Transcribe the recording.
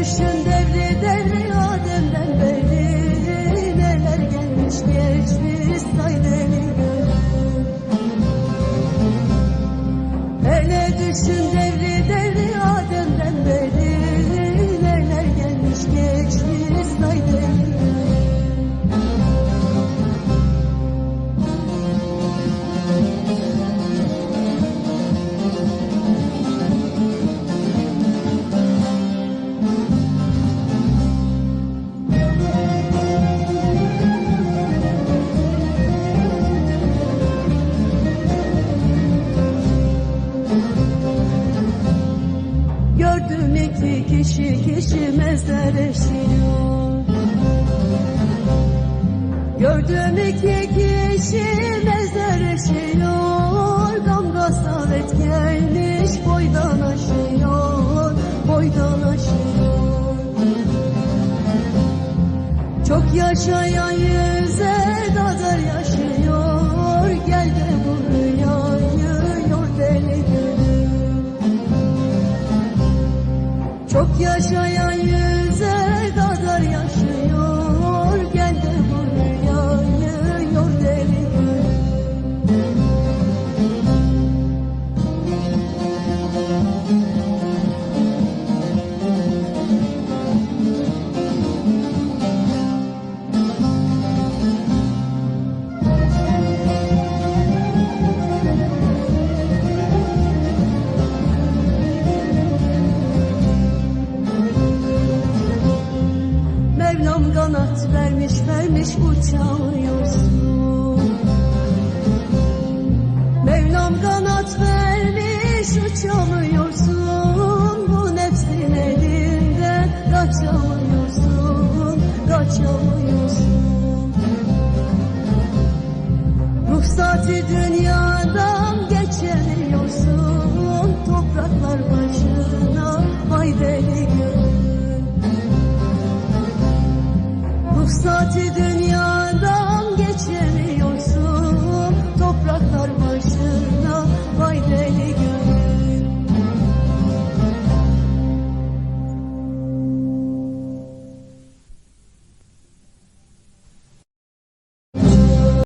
düşün devri devri Adem'den beri? Neler gelmiş geçmiş say deli gönül Hele düşün devri İki kişi kişi mezar eşiyor Gördüm iki kişi mezar eşiyor Gamga savet gelmiş boydan aşıyor Boydan aşıyor. Çok yaşayan yüze kadar yaşıyor yaşayan yüze kadar yaşıyor bayram kanat vermiş vermiş uçamıyorsun Mevlam kanat vermiş uçamıyorsun. Bu nefsin elinden kaçamıyorsun Kaçamıyorsun. Ruhsati dünyadan geçemiyorsun. Topraklar başına vay deli gönül. ruhsat edeni